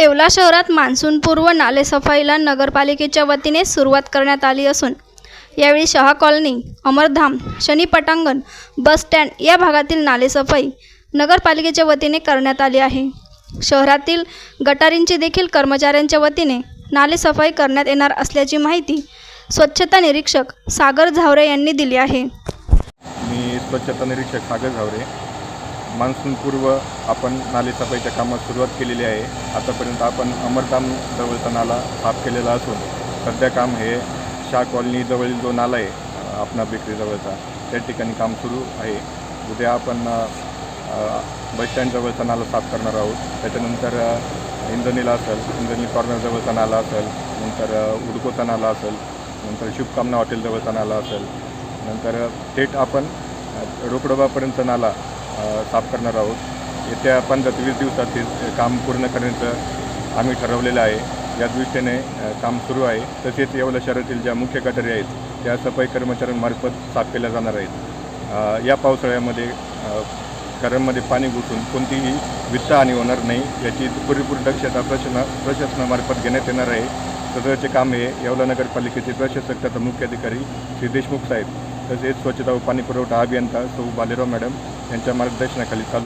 येवला शहरात मान्सूनपूर्व नालेसफाईला नगरपालिकेच्या वतीने सुरुवात करण्यात आली असून यावेळी शहा कॉलनी अमरधाम शनी पटांगण बस स्टँड या भागातील नालेसफाई नगरपालिकेच्या वतीने करण्यात आली आहे. शहरातील गटारींची देखील कर्मचाऱ्यांच्या वतीने नालेसफाई करण्यात येणार असल्याची माहिती स्वच्छता निरीक्षक सागर झावरे यांनी दिली आहे. मी स्वच्छता निरीक्षक सागर झावरे. मान्सूनपूर्व आपण नालेसफाईच्या कामात सुरुवात केलेली आहे. आतापर्यंत आपण अमरधाम जवळचा नाला साफ केलेला असून सध्या काम हे शाह कॉलनीजवळील जो नाला आहे आपणा बेकरीजवळचा त्या ठिकाणी काम सुरू आहे. उद्या आपण बस अ, नाला साफ करणार आहोत. त्याच्यानंतर अ, इंद्रनीला असेल इंद्रनी कॉर्नरजवळचा नाला असेल नंतर उडकोचा नाला असेल नंतर शुभकामना हॉटेलजवळचा नाला असेल नंतर थेट आपण रोकडोबापर्यंत नाला साफ करणार आहोत. येत्या पंधरा ते वीस दिवसात हे काम पूर्ण करण्याचं आम्ही ठरवलेलं आहे. या दृष्टीने काम सुरू आहे. तसेच येवला शहरातील ज्या मुख्य गटारी आहेत त्या सफाई कर्मचाऱ्यांमार्फत साफ केल्या जाणार आहेत. या पावसाळ्यामध्ये घरांमध्ये पाणी घुसून कोणतीही वित्तहानी होणार नाही याची पुरेपूर दक्षता प्रशासना प्रशासनामार्फत घेण्यात येणार आहे. सदरचे काम हे येवला नगरपालिकेचे प्रशासक तथा मुख्याधिकारी श्री देशमुख साहेब तसेच स्वच्छता व पाणी पुरवठा अभियंता सौ बालेराव मॅडम यांच्या मार्गदर्शनाखाली चालू